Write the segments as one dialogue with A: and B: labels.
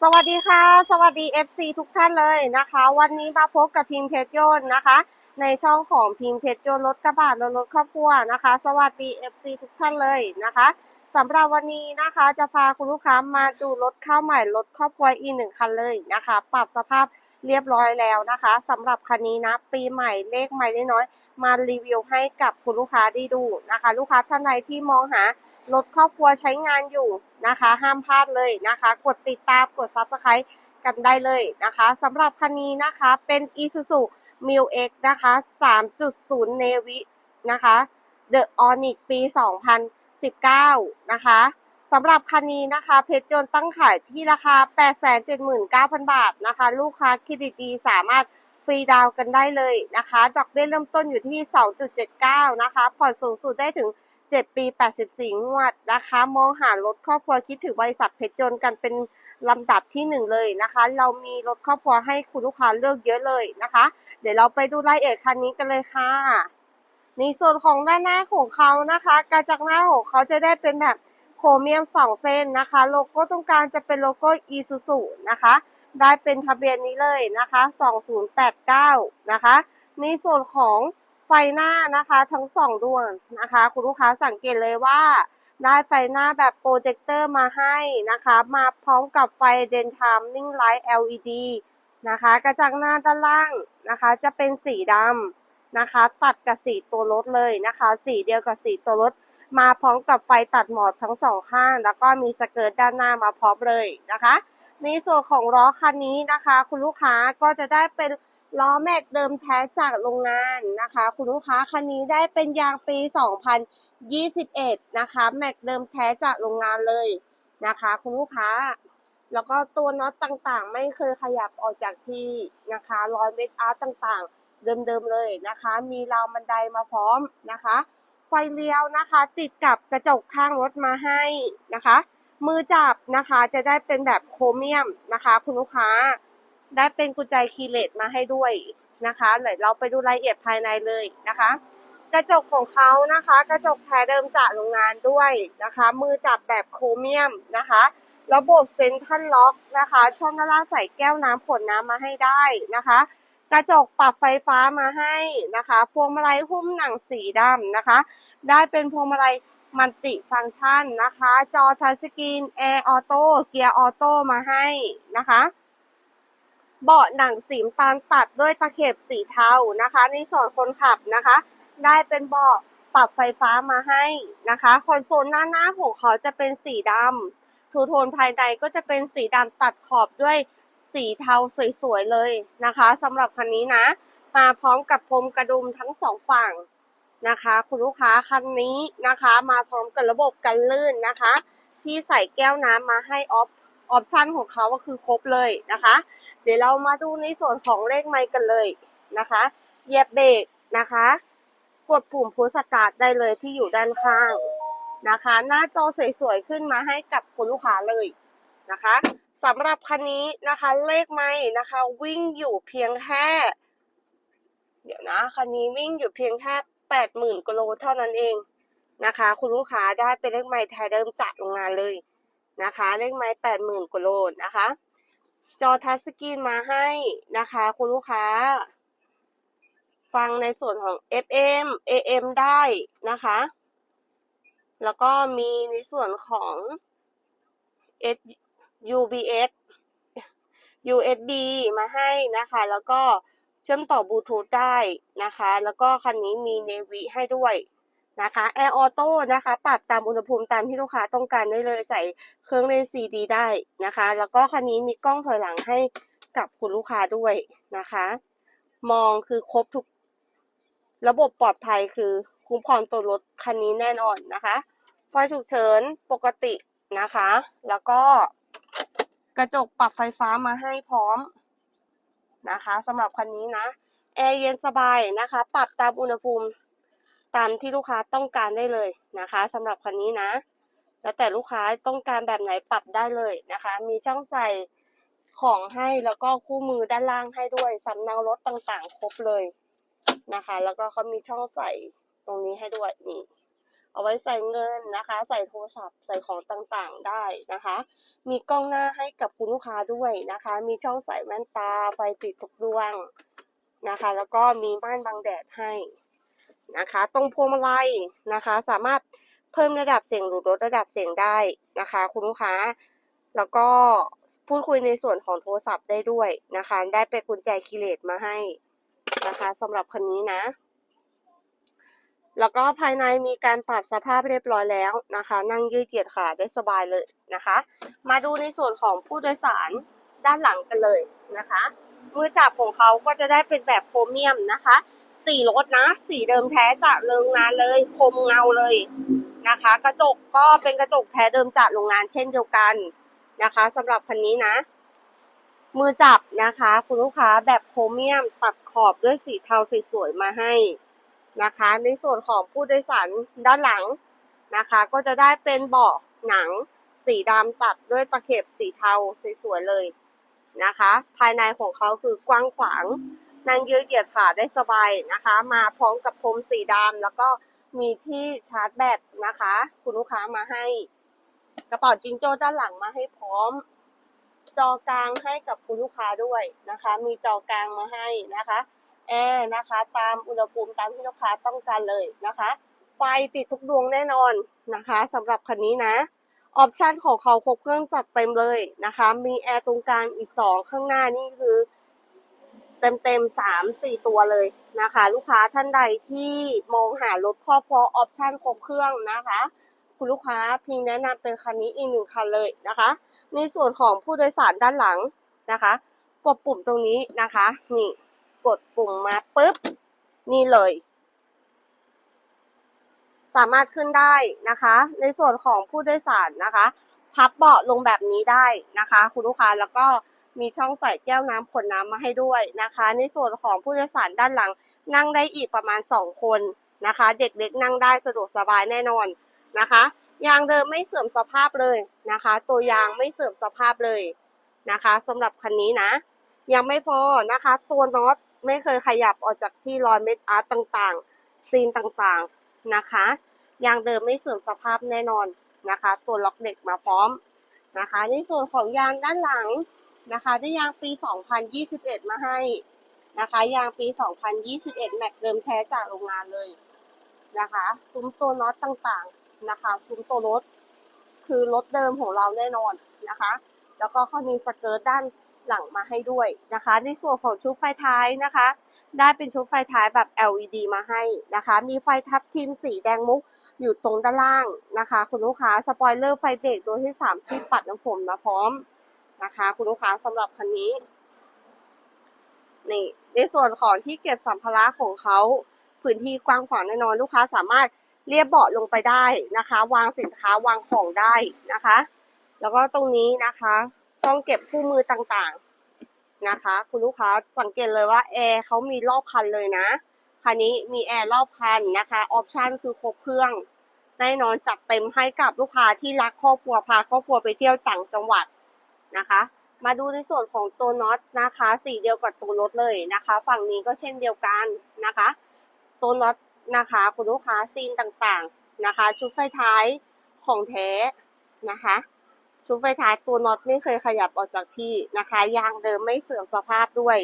A: สวัสดีค่ะ สวัสดี FC ทุกท่านเลยนะคะ วันนี้มาพบกับพิมพ์เพชรยนต์นะคะ ในช่องของพิมพ์เพชรยนต์รถกระบะและรถครอบครัวนะคะ สวัสดี FC ทุกท่านเลยนะคะสำหรับวันนี้นะคะจะพาคุณลูกค้ามาดูรถข้าวใหม่รถครอบครัวอีกหนึ่งคันเลยนะคะ ปรับสภาพ เรียบร้อยแล้วนะคะสำหรับคันนี้นะ ปีใหม่เลขใหม่น้อยมารีวิวให้กับคุณลูกค้าได้ดูนะคะ ลูกค้าท่านใดที่มองหารถครอบครัวใช้งานอยู่นะคะ ห้ามพลาดเลยนะคะ กดติดตามกด Subscribe กันได้เลยนะคะสำหรับคันนี้นะคะเป็น Isuzu m i l X นะคะ 3.0 Navy นะคะ The Onyx ปี 2019 นะคะ สำหรับคันนี้นะคะ เพชรยนต์ตั้งขายที่ราคา 879,000 บาทนะคะ ลูกค้าเครดิตดีสามารถฟรีดาวน์กันได้เลยนะคะ ดอกเบี้ยเริ่มต้นอยู่ที่ 2.79 นะคะ ผ่อนสูงสุดได้ถึง 7 ปี 84 งวดนะคะ มองหารถครอบครัวคิดถึงบริษัทเพชรยนต์กันเป็นลำดับที่หนึ่งเลยนะคะ เรามีรถครอบครัวให้คุณลูกค้าเลือกเยอะเลยนะคะ เดี๋ยวเราไปดูรายละเอียดคันนี้กันเลยค่ะ ในส่วนของด้านหน้าของเขานะคะ กระจังหน้าของเขาจะได้เป็นแบบ ครเมียมสองเส้นนะคะ โลโก้ตรงกลางจะเป็นโลโก้ Isuzu นะคะ ได้เป็นทะเบียนนี้เลยนะคะ2089นะคะ ในส่วนของไฟหน้านะคะทั้งสองดวงนะคะ คุณลูกค้าสังเกตเลยว่า ได้ไฟหน้าแบบโปรเจคเตอร์มาให้นะคะ มาพร้อมกับไฟเดนทามนิ่งไลท์ LED นะคะ กระจังหน้าด้านล่างนะคะ จะเป็นสีดำนะคะ ตัดกับสีตัวรถเลยนะคะ สีเดียวกับสีตัวรถ มาพร้อมกับไฟตัดหมอกทั้งสองข้าง แล้วก็มีสเกิร์ตด้านหน้ามาพร้อมเลยนะคะ ในส่วนของล้อคันนี้นะคะ คุณลูกค้าก็จะได้เป็นล้อแม็กเดิมแท้จากโรงงานนะคะ คุณลูกค้าคันนี้ได้เป็นยางปี 2021 นะคะ แม็กเดิมแท้จากโรงงานเลยนะคะ คุณลูกค้า แล้วก็ตัวน็อตต่างๆ ไม่เคยขยับออกจากที่นะคะรอยเม็ดอาร์ตต่างๆ เดิมๆเลยนะคะ มีราวบันไดมาพร้อมนะคะ ไฟเลี้ยวนะคะ ติดกับกระจกข้างรถมาให้นะคะ มือจับนะคะจะได้เป็นแบบโครเมียมนะคะ คุณลูกค้าได้เป็นกุญแจคีย์เลสมาให้ด้วยนะคะเดี๋ยวเราไปดูรายละเอียดภายในเลยนะคะ กระจกของเขานะคะ กระจกแท้เดิมจากโรงงานด้วยนะคะ มือจับแบบโครเมียมนะคะระบบเซ็นทรัลล็อกนะคะ ช่องด้านล่างใส่แก้วน้ำขวดน้ำมาให้ได้นะคะ กระจกปรับไฟฟ้ามาให้นะคะ พวงมาลัยหุ้มหนังสีดำนะคะ ได้เป็นพวงมาลัยมัลติฟังก์ชันนะคะ จอทัชสกรีนแอร์ออโต้เกียร์ออโต้มาให้นะคะ เบาะหนังสีตาลตัดด้วยตะเข็บสีเทานะคะ ในส่วนคนขับนะคะ ได้เป็นเบาะปรับไฟฟ้ามาให้นะคะคอนโซลหน้าหน้าของเขาจะเป็นสีดำทูโทนภายในก็จะเป็นสีดำตัดขอบด้วย สีเทาสวยๆเลยนะคะสำหรับคันนี้นะ มาพร้อมกับพรมกระดุมทั้งสองฝั่งนะคะ คุณลูกค้าคันนี้นะคะ มาพร้อมกับระบบกันลื่นนะคะ ที่ใส่แก้วน้ำมาให้ออฟออปชันของเขาก็คือครบเลยนะคะ เดี๋ยวเรามาดูในส่วนของเลขไมค์กันเลยนะคะเหยียบเบรกนะคะ กดปุ่มพุชสตาร์ทได้เลยที่อยู่ด้านข้างนะคะ หน้าจอสวยๆขึ้นมาให้กับคุณลูกค้าเลยนะคะ สำหรับคันนี้นะคะ เลขไมค์นะคะ วิ่งอยู่เพียงแค่เดี๋ยวนะคันนี้วิ่งอยู่เพียงแค่แปดหมื่นกิโลเท่านั้นเองนะคะ คุณลูกค้าได้เป็นเลขไมค์แท้เดิมจากโรงงานเลยนะคะ เลขไมค์แปดหมื่นกิโลนะคะ จอทัชสกรีนมาให้นะคะ คุณลูกค้า ฟังในส่วนของ FM AM ได้นะคะ แล้วก็มีในส่วนของ UBS USB มาให้นะคะ แล้วก็เชื่อมต่อบลูทูธได้นะคะ แล้วก็คันนี้มีเนวิให้ด้วยนะคะแอร์ออโต้นะคะ ปรับตามอุณหภูมิตามที่ลูกค้าต้องการได้เลยใส่เครื่องเล่นซีดีได้นะคะ แล้วก็คันนี้มีกล้องถอยหลังให้กับคุณลูกค้าด้วยนะคะ มองคือครบทุก ระบบปลอดภัยคือคุ้มครองตัวรถคันนี้แน่นอนนะคะ ไฟฉุกเฉินปกตินะคะ แล้วก็ กระจกปรับไฟฟ้ามาให้พร้อมนะคะสำหรับคันนี้นะแอร์เย็นสบายนะคะ ปรับตามอุณหภูมิตามที่ลูกค้าต้องการได้เลยนะคะสำหรับคันนี้นะ แล้วแต่ลูกค้าต้องการแบบไหนปรับได้เลยนะคะ มีช่องใส่ของให้แล้วก็คู่มือด้านล่างให้ด้วยสำเนารถต่างๆ ครบเลยนะคะ แล้วก็เขามีช่องใส่ตรงนี้ให้ด้วยนี่ เอาไว้ใส่เงินนะคะ ใส่โทรศัพท์ใส่ของต่างๆได้นะคะ มีกล้องหน้าให้กับคุณลูกค้าด้วยนะคะ มีช่องใส่แว่นตาไฟติดทุกดวงนะคะ แล้วก็มีม่านบังแดดให้นะคะ ตรงพวงมาลัยนะคะ สามารถเพิ่มระดับเสียงหรือลดระดับเสียงได้นะคะ คุณลูกค้า แล้วก็พูดคุยในส่วนของโทรศัพท์ได้ด้วยนะคะ ได้เป็นกุญแจคีย์เลสมาให้นะคะสำหรับคันนี้นะ แล้วก็ภายในมีการปรับสภาพเรียบร้อยแล้วนะคะ นั่งยืดเหยียดขาได้สบายเลยนะคะ มาดูในส่วนของผู้โดยสารด้านหลังกันเลยนะคะ มือจับของเขาก็จะได้เป็นแบบโครเมียมนะคะสีรถนะ สีเดิมแท้จากโรงงานเลย คมเงาเลยนะคะ กระจกก็เป็นกระจกแท้เดิมจากโรงงานเช่นเดียวกันนะคะสำหรับคันนี้นะ มือจับนะคะ คุณลูกค้าแบบโครเมียมตัดขอบด้วยสีเทาสวยๆมาให้ นะคะ ในส่วนของผู้โดยสารด้านหลังนะคะ ก็จะได้เป็นเบาะหนังสีดำตัดด้วยตะเข็บสีเทาสวยๆเลยนะคะ ภายในของเขาคือกว้างขวางนั่งยืดเหยียดขาได้สบายนะคะ มาพร้อมกับพรมสีดำแล้วก็มีที่ชาร์จแบตนะคะ คุณลูกค้ามาให้ กระเป๋าจิงโจ้ด้านหลังมาให้พร้อม จอกลางให้กับคุณลูกค้าด้วยนะคะ มีจอกลางมาให้นะคะ อร์นะคะ ตามอุณหภูมิตามที่ลูกค้าต้องการเลยนะคะ ไฟติดทุกดวงแน่นอนนะคะสำหรับคันนี้นะออปชันของเขาครบเครื่องจัดเต็มเลยนะคะ มีแอร์ตรงกลางอีกสองข้างหน้านี่คือ เต็มเต็มสามสี่ตัวเลยนะคะ ลูกค้าท่านใดที่มองหารถครอบครัวออปชันครบเครื่องนะคะ คุณลูกค้าพิงแนะนำเป็นคันนี้อีกหนึ่งคันเลยนะคะในส่วนของผู้โดยสารด้านหลังนะคะ กดปุ่มตรงนี้นะคะนี่ กดปุ่มมาปุ๊บ นี่เลย สามารถขึ้นได้นะคะ ในส่วนของผู้โดยสารนะคะ พับเบาะลงแบบนี้ได้นะคะ คุณลูกค้าแล้วก็มีช่องใส่แก้วน้ำขวดน้ำมาให้ด้วยนะคะ ในส่วนของผู้โดยสารด้านหลัง นั่งได้อีกประมาณสองคนนะคะ เด็กเล็กนั่งได้สะดวกสบายแน่นอนนะคะยางเดิมไม่เสื่อมสภาพเลยนะคะ ตัวยางไม่เสื่อมสภาพเลยนะคะสำหรับคันนี้นะ ยังไม่พอนะคะ ตัวน็อต ไม่เคยขยับออกจากที่รอยเม็ดอาร์ตต่างๆ ซีนต่างๆนะคะยางเดิมไม่เสื่อมสภาพแน่นอนนะคะ ตัวล็อกเด็กมาพร้อมนะคะ ในส่วนของยางด้านหลังนะคะได้ยางปี 2021 มาให้นะคะ ยางปี 2021 แม็กเดิมแท้จากโรงงานเลยนะคะซุ้มตัวน็อตต่างๆนะคะซุ้มตัวรถ คือรถเดิมของเราแน่นอนนะคะ แล้วก็เขามีสเกิร์ตด้าน หลังมาให้ด้วยนะคะ ในส่วนของชุดไฟท้ายนะคะ ได้เป็นชุดไฟท้ายแบบ LED มาให้นะคะ มีไฟทับทิมสีแดงมุกอยู่ตรงด้านล่างนะคะ คุณลูกค้าสปอยเลอร์ไฟเบรกตัวที่สามที่ปัดน้ำฝนมาพร้อมนะคะ คุณลูกค้าสำหรับคันนี้นี่ในส่วนของที่เก็บสัมภาระของเขาพื้นที่กว้างขวางแน่นอนลูกค้าสามารถเรียบเบาะลงไปได้นะคะ วางสินค้าวางของได้นะคะ แล้วก็ตรงนี้นะคะ ช่องเก็บคู่มือต่างๆนะคะ คุณลูกค้าสังเกตเลยว่าแอร์เขามีรอบคันเลยนะคันนี้มีแอร์รอบคันนะคะออปชันคือครบเครื่องแน่นอนจัดเต็มให้กับลูกค้าที่รักครอบครัวพาครอบครัวไปเที่ยวต่างจังหวัดนะคะ มาดูในส่วนของตัวน็อตนะคะ สีเดียวกับตัวรถเลยนะคะ ฝั่งนี้ก็เช่นเดียวกันนะคะ ตัวน็อตนะคะคุณลูกค้าซีนต่างๆนะคะ ชุดไฟท้ายของแท้นะคะ ชุดไฟท้ายตัวน็อตไม่เคยขยับออกจากที่นะคะ ยางเดิมไม่เสื่อมสภาพด้วย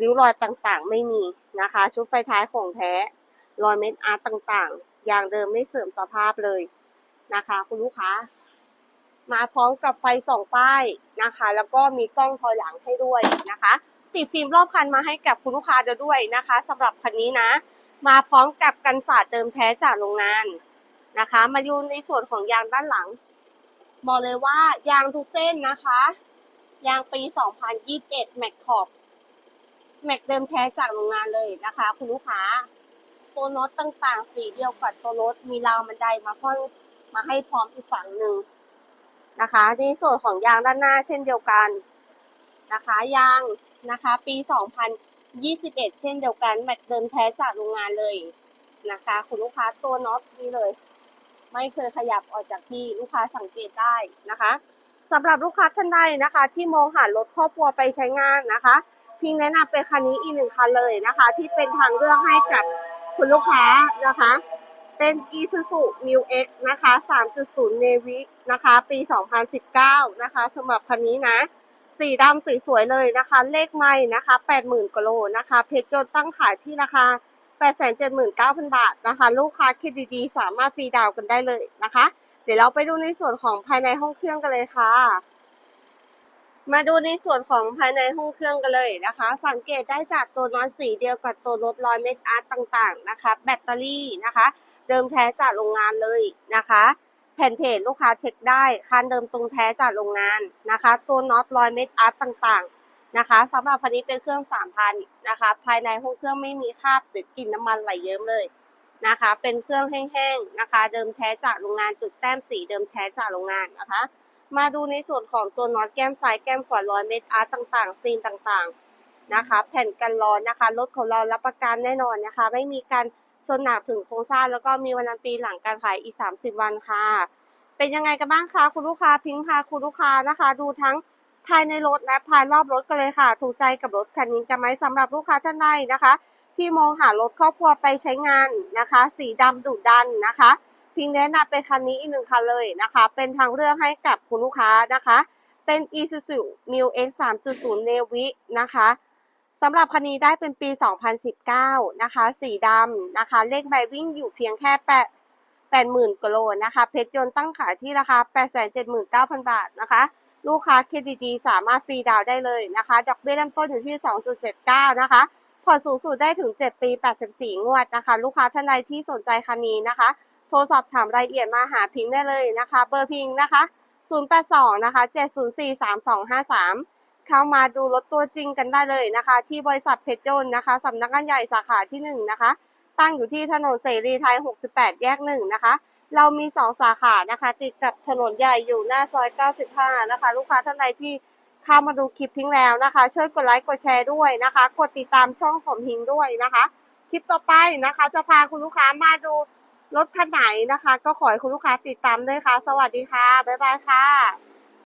A: ริ้วรอยต่างๆ ไม่มีนะคะ ชุดไฟท้ายของแท้ รอยเม็ดอาร์ตต่างๆ ยางเดิมไม่เสื่อมสภาพเลยนะคะ คุณลูกค้า มาพร้อมกับไฟสองป้ายนะคะ แล้วก็มีกล้องถอยหลังให้ด้วยนะคะ ติดฟิล์มรอบคันมาให้กับคุณลูกค้าด้วยนะคะสำหรับคันนี้นะ มาพร้อมกับกันศาสตร์เดิมแท้จากโรงงานนะคะ มาดูในส่วนของยางด้านหลัง บอกเลยว่ายางทุกเส้นนะคะ ยางปี 2021 แม็กขอบ แม็กเดิมแท้จากโรงงานเลยนะคะ คุณลูกค้า ตัวน็อตต่างๆ สีเดียวกับตัวรถมีราวบันไดมาพ่นมาให้พร้อมอีกฝั่งหนึ่งนะคะในส่วนของยางด้านหน้าเช่นเดียวกันนะคะ ยางนะคะปี 2021 เช่นเดียวกันแม็กเดิมแท้จากโรงงานเลยนะคะ คุณลูกค้าตัวน็อตนี่เลย ไม่เคยขยับออกจากที่ลูกค้าสังเกตได้นะคะสำหรับลูกค้าท่านใดนะคะ ที่มองหารถครอบครัวไปใช้งานนะคะ พิงแนะนำเป็นคันนี้อีกหนึ่งคันเลยนะคะ ที่เป็นทางเลือกให้กับคุณลูกค้านะคะ เป็น Isuzu New X นะคะ 3.0 Navy นะคะ ปี 2019 นะคะสำหรับคันนี้นะ สีดำสวยๆเลยนะคะ เลขไม่นะคะ 80,000กิโลนะคะ เพจโจนตั้งขายที่ราคา 879,000 บาทนะคะ ลูกค้าคิดดีๆ สามารถฟรีดาวน์กันได้เลยนะคะ เดี๋ยวเราไปดูในส่วนของภายในห้องเครื่องกันเลยค่ะ มาดูในส่วนของภายในห้องเครื่องกันเลยนะคะ สังเกตได้จากตัวน็อตสีเดียวกับตัวรถร้อยเมตรอาร์ตต่างๆนะคะ แบตเตอรี่นะคะ เดิมแท้จากโรงงานเลยนะคะแผ่นเพจลูกค้าเช็คได้คันเดิมตรงแท้จากโรงงานนะคะ ตัวน็อตร้อยเมตรอาร์ตต่างๆ นะคะสำหรับคันนี้เป็นเครื่อง3,000นนะคะ ภายในห้องเครื่องไม่มีคราบหรือกลิ่นน้ำมันไหลเยิ้มเลยนะคะ เป็นเครื่องแห้งๆนะคะ เดิมแท้จากโรงงานจุดแต้มสีเดิมแท้จากโรงงานนะคะ มาดูในส่วนของตัวน็อตแก้มซ้ายแก้มขวาร้อยเมตรอาร์ตต่างๆ ซีนต่างๆนะคะ แผ่นกันร้อนนะคะรถของเรารับประกันแน่นอนนะคะ ไม่มีการชนหนักถึงโครงสร้างแล้วก็มีวันนันปีหลังการขายอีก 30 วันค่ะ เป็นยังไงกันบ้างคะคุณลูกค้าพิงค์พาคุณลูกค้านะคะ ดูทั้ง ภายในรถและภายรอบรถกันเลยค่ะ ถูกใจกับรถคันนี้กันไหมสำหรับลูกค้าท่านใดนะคะ ที่มองหารถครอบครัวไปใช้งานนะคะ สีดำดุดันนะคะ พิงแนะนำเป็นคันนี้อีกหนึ่งคันเลยนะคะ เป็นทางเลือกให้กับคุณลูกค้านะคะ เป็น Isuzu New X 3.0 Navy นะคะสำหรับคันนี้ได้เป็นปี 2019 นะคะ สีดำนะคะ เลขใบวิ่งอยู่เพียงแค่8 80,000กิโลนะคะ เพชรยนต์ตั้งขายที่ราคา 879,000 บาทนะคะ ลูกค้าเครดิตดีสามารถฟรีดาวได้เลยนะคะ ดอกเบี้ยเริ่มต้นอยู่ที่ 2.79 นะคะ ผ่อนสูงสุดได้ถึง 7 ปี 84 งวดนะคะ ลูกค้าท่านใดที่สนใจคันนี้นะคะ โทรสอบถามรายละเอียดมาหาพิงค์ได้เลยนะคะ เบอร์พิงค์นะคะ 082 นะคะ 704 3253 เข้ามาดูรถตัวจริงกันได้เลยนะคะ ที่บริษัทเพชรยนต์นะคะสำนักงานใหญ่สาขาที่ 1 นะคะ ตั้งอยู่ที่ถนนเสรีไทย 68 แยก 1 นะคะ เรามีสองสาขานะคะ ติดกับถนนใหญ่อยู่หน้าซอย 95 นะคะ ลูกค้าท่านใดที่เข้ามาดูคลิปพิงแล้วนะคะ ช่วยกดไลค์กดแชร์ด้วยนะคะ กดติดตามช่องของพิงด้วยนะคะ คลิปต่อไปนะคะ จะพาคุณลูกค้ามาดูรถคันไหนนะคะ ก็ขอให้คุณลูกค้าติดตามด้วยค่ะ สวัสดีค่ะ บ๊ายบายค่ะ